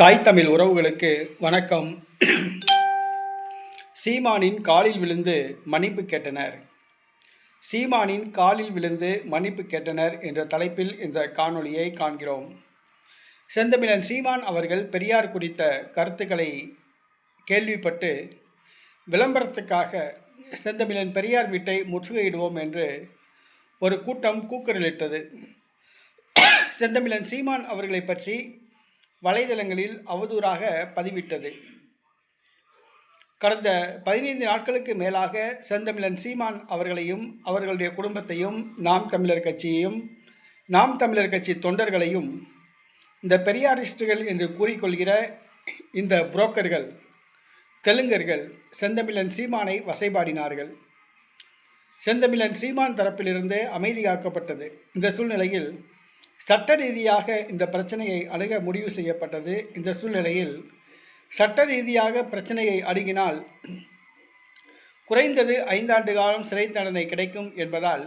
தாய் தமிழ் உறவுகளுக்கு வணக்கம். சீமானின் காலில் விழுந்து மன்னிப்பு கேட்டனர். சீமானின் காலில் விழுந்து மன்னிப்பு கேட்டனர் என்ற தலைப்பில் இந்த காணொளியை காண்கிறோம். செந்தமிழன் சீமான் அவர்கள் பெரியார் குறித்த கருத்துக்களை கேள்விப்பட்டு விளம்பரத்துக்காக செந்தமிழன் பெரியார் வீட்டை முற்றுகையிடுவோம் என்று ஒரு கூட்டம் கூக்குரலிட்டது. செந்தமிழன் சீமான் அவர்களை பற்றி வலைதளங்களில் அவதூறாக பதிவிட்டது. கடந்த பதினைந்து நாட்களுக்கு மேலாக செந்தமிழன் சீமான் அவர்களையும் அவர்களுடைய குடும்பத்தையும் நாம் தமிழர் கட்சியையும் நாம் தமிழர் கட்சி தொண்டர்களையும் இந்த பெரியாரிஸ்டுகள் என்று கூறிக்கொள்கிற இந்த புரோக்கர்கள் தெலுங்கர்கள் செந்தமிழன் சீமானை வசைபாடினார்கள். செந்தமிழன் சீமான் தரப்பிலிருந்து அமைதி காக்கப்பட்டது இந்த சூழ்நிலையில் சட்ட ரீதியாக இந்த பிரச்சனையை அணுக முடிவு செய்யப்பட்டது. இந்த சூழ்நிலையில் சட்ட ரீதியாக பிரச்சனையை அணுகினால் குறைந்தது ஐந்தாண்டு காலம் சிறை தண்டனை கிடைக்கும் என்பதால்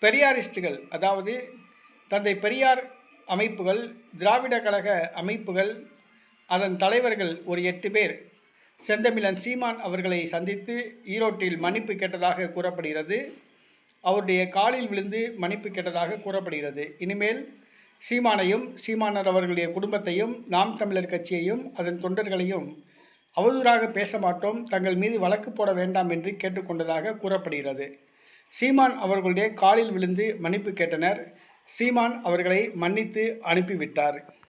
பெரியாரிஸ்டுகள் அதாவது தந்தை பெரியார் அமைப்புகள் திராவிட கழக அமைப்புகள் அதன் தலைவர்கள் ஒரு எட்டு பேர் செந்தமிழன் சீமான் அவர்களை சந்தித்து ஈரோட்டில் மன்னிப்பு கேட்டதாக கூறப்படுகிறது. அவருடைய காலில் விழுந்து மன்னிப்பு கேட்டதாக கூறப்படுகிறது. இனிமேல் சீமானையும் சீமானர் அவர்களுடைய குடும்பத்தையும் நாம் தமிழர் கட்சியையும் அதன் தொண்டர்களையும் அவதூறாக பேச மாட்டோம் தங்கள் மீது வழக்கு போட வேண்டாம் என்று கேட்டுக்கொண்டதாக கூறப்படுகிறது. சீமான் அவர்களுடைய காலில் விழுந்து மன்னிப்பு கேட்டனர். சீமான் அவர்களை மன்னித்து அனுப்பிவிட்டார்.